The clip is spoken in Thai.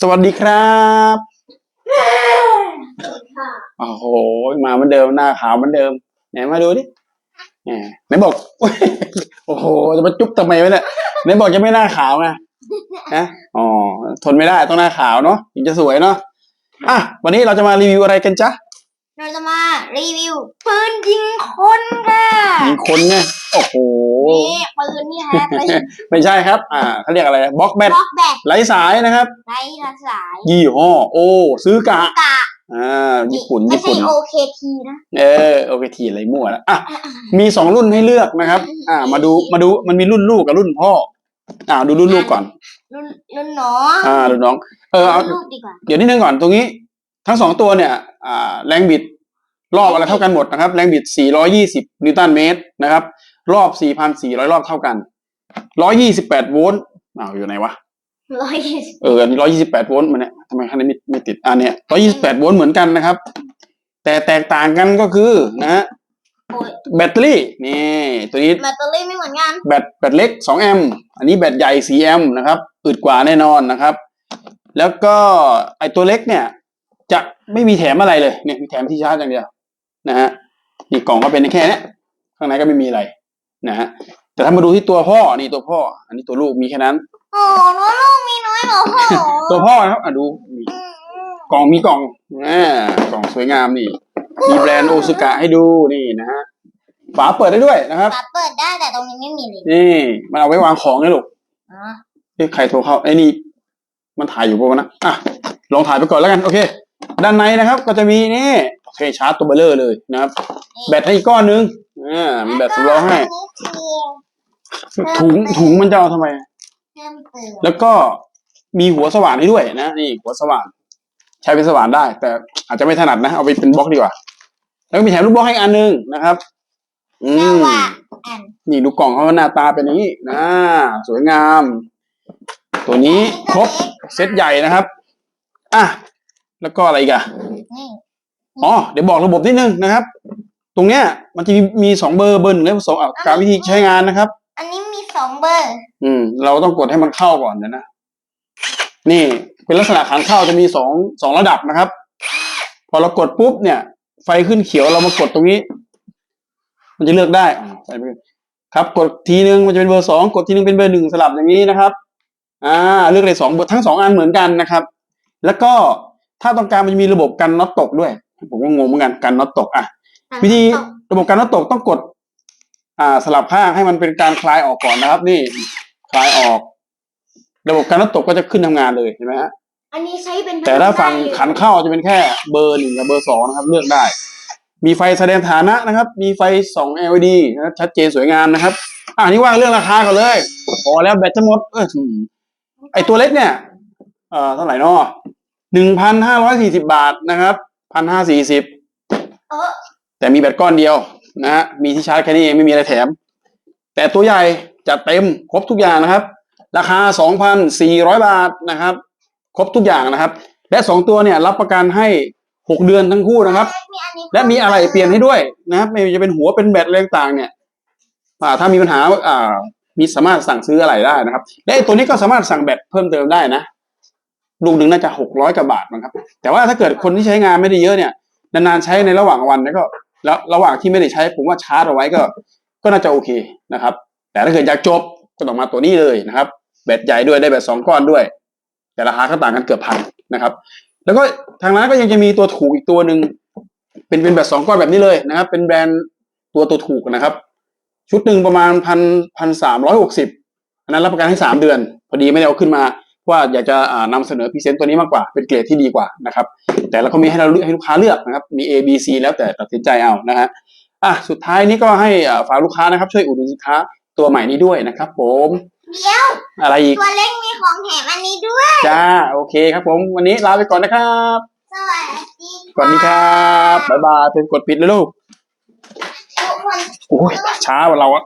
สวัสดีครับโอ้โห มาเหมือนเดิมหน้าขาวเหมือนเดิม ไหนมาดูดิแหมไหนบอกโอ้โหจะมาจุ๊บทำไมวะเนี่ยไหนบอกจะไม่หน้าขาวไงฮะอ๋อทนไม่ได้ต้องหน้าขาวเนาะถึงจะสวยเนาะอะวันนี้เราจะมารีวิวอะไรกันจ๊ะ เราจะมารีวิวปืนยิงคนค่ะยิงคนไงโอ้โหนี่ปืนนี่ฮะปืนไม่ใช่ครับ อ่าเขาเรียกอะไรบล็อกแบตบล็อกแบตไร้สายนะครับไร้สาย ยี่ห้อโอซื้อกะกะอ่าญี่ปุ่นไม่ญี่ใช่ปุ่น OKT นะเออโอเคทีอะไรมั่วแล้วอะมีสองรุ่นให้เลือกนะครับ อ่า มาดูมาดูมันมีรุ่นลูกกับรุ่นพ่ออ่าดูรุ่นลูกก่อน รุ่นรุ่นน้องอ่ารุ่นน้องเออเอารุ่นลูกดีกว่าเดี๋ยวนิดนึงก่อนตรงนี้ ทั้งสองตัวเนี่ยอ่าแรงบิดรอบอะไรเท่ากันหมดนะครับ แรงบิด 420 นิวตันเมตรนะครับ รอบ 4,400 รอบเท่ากัน 128 โวลต์อ้าวอยู่ไหนวะร้อยยี่สิบเอออันนี้128โวลต์มันเนี่ยทำไมข้างในไม่ไม่ติดอ่าเนี่ย128โวลต์เหมือนกันนะครับ แต่แตกต่างกันก็คือนะฮะโอ้ยแบตเตอรี่นี่ตัวนี้แบตเตอรี่ไม่เหมือนกันแบตแบตเล็ก2แอมป์อันนี้แบตใหญ่4แอมป์นะครับอึดกว่าแน่นอนนะครับ แล้วก็ไอตัวเล็กเนี่ยจะ ไม่มีแถมอะไรเลยเนี่ยมีแถมที่ชาร์จอย่างเดียวนะฮะนี่กล่องก็เป็นแค่เนี้ยข้างในก็ไม่มีอะไรนะฮะแต่ถ้ามาดูที่ตัวพ่อนี่ตัวพ่อ อันนี้ตัวลูกมีแค่นั้นโอ้น้องลูกมีน้อยเหรอพ่อตัวพ่อนะครับอะดูนี่กล่องมีกล่องอ่ากล่องสวยงามนี่ มีแบรนด์โอซุกะให้ดูนี่นะฮะฝาเปิดได้ด้วยนะครับฝาเปิดได้แต่ตรงนี้ไม่มีเลยนี่มันเอาไว้วางของนะลูกอ๋อเฮ้ยใครโทรเข้าไอ้นี่ มันถ่ายอยู่ปะวะนะอะลองถ่ายไปก่อนแล้วกันโอเค ด้านในนะครับ ก็จะมีนี่โอเคชาร์จตัวเบลเลอร์เลยนะครับ แบตให้อีกก้อนนึงอ่ามีแบตสำรองให้ถุงถุงมันจะเอาทำไมเพิ่มเติมแล้วก็มีหัวสว่านให้ด้วยนะนี่หัวสว่าน ใช้เป็นสว่านได้ แต่อาจจะไม่ถนัดนะ เอาไปเป็นบล็อกดีกว่า แล้วก็มีแถมลูกบล็อกให้อันนึงนะครับ อืแค่มว่าอันนี่ดูกล่องเขาหน้าตาเป็นอย่างนี้นะสวยงาม ตัวนี้ครบเซตใหญ่นะครับ อะ แล้วก็อะไรอีกอะนี่อ๋อเดี๋ยวบอกระบบนิดนึงนะครับ ตรงเนี้ยมันจะมีมีสองเบอร์เบอร์หนึ่งและเบอร์สองอะการวิธีใช้งานนะครับ อันนี้มีสองเบอร์ อืม เราต้องกดให้มันเข้าก่อนเดี๋ยวนะนี่เป็นลักษณะขันเข้าจะมีสองสองระดับนะครับ พอเรากดปุ๊บเนี่ย ไฟขึ้นเขียวเรามากดตรงนี้ มันจะเลือกได้อ่าไฟไม่ขึ้นครับ กดทีนึงมันจะเป็นเบอร์สองกดทีนึงเป็นเบอร์หนึ่งสลับอย่างนี้นะครับ อ่า เลือกได้สองเบอร์ทั้งสองอันเหมือนกันนะครับ แล้วก็ ถ้าต้องการมันจะมีระบบกันน็อตตกด้วย ผมก็งงเหมือนกันกันน็อตตกอะวิธีระบบการน็อตตกต้องกด อ่าสลับข้างให้มันเป็นการคลายออกก่อนนะครับ นี่คลายออก ระบบการน็อตตกก็จะขึ้นทำงานเลยเห็นไหมฮะอันนี้ใช้เป็นแต่ถ้าฝั่งขันเข้าจะเป็นแค่เบอร์หนึ่งกับเบอร์สองนะครับ เลือกได้ มีไฟแสดงฐานะนะครับ มีไฟสอง LED นะครับชัดเจนสวยงามนะครับอ่านี่ว่าเรื่องราคาก่อนเลยพอแล้วแบตจะหมดเอออืมไอตัวเล็กเนี่ยเอ่อเท่าไหร่เนาะ หนึ่งพันห้าร้อยสี่สิบาทนะครับพันห้าสี่สิบเออแต่มีแบตก้อนเดียวนะฮะมีที่ชาร์จแค่นี้เองไม่มีอะไรแถม แต่ตัวใหญ่จัดเต็มครบทุกอย่างนะครับ ราคา2,400บาทนะครับ ครบทุกอย่างนะครับ และสองตัวเนี่ยรับประกันให้6เดือนทั้งคู่นะครับมีอันนี้และมีอะไรเปลี่ยนให้ด้วยนะครับ ไม่ว่าจะเป็นหัวเป็นแบตอะไรต่างๆเนี่ยอ่าถ้ามีปัญหาอ่ามีสามารถสั่งซื้ออะไรได้นะครับและไอ้ตัวนี้ก็สามารถสั่งแบตเพิ่มเติมได้นะ ลูกหนึ่งน่าจะหกร้อยกว่าบาทนะครับ แต่ว่าถ้าเกิดคนที่ใช้งานไม่ได้เยอะเนี่ยนานๆใช้ในระหว่างวันเนี่ยก็แล้วระหว่างที่ไม่ได้ใช้ผมว่าชาร์จเอาไว้ก็ ก็น่าจะโอเคนะครับ แต่ถ้าเกิดอยากจบก็ต้องมาตัวนี้เลยนะครับแบตใหญ่ด้วยได้แบตสองก้อนด้วย แต่ราคาก็ต่างกันเกือบพันนะครับ แล้วก็ทางร้านก็ยังจะมีตัวถูกอีกตัวหนึ่งเป็นเป็นแบตสองก้อนแบบนี้เลยนะครับ เป็นแบรนด์ตัวตัวถูกนะครับ ชุดหนึ่งประมาณพันพันสามร้อยหกสิบอันนั้นรับประกันให้สามเดือน พอดีไม่ได้เอาขึ้นมา ว่าอยากจะอ่านำเสนอพรีเซนต์ตัวนี้มากกว่าเป็นเกรดที่ดีกว่านะครับ แต่เราก็มีให้เราเลือกให้ลูกค้าเลือกนะครับมี A B C แล้วแต่ตัดสินใจเอานะฮะอะสุดท้ายนี้ก็ให้อ่าฝากลูกค้านะครับ ช่วยอุดหนุนสินค้าตัวใหม่นี้ด้วยนะครับ ผมเดี๋ยวอะไรอีกตัวเล็กมีของแถมอันนี้ด้วย จ้า โอเคครับผม วันนี้ลาไปก่อนนะครับ สวัสดีสวัสดีครับบ๊ายบายเป็นกดปิดเลยลูกทุกคนโอ้ยช้ากว่าเราอะ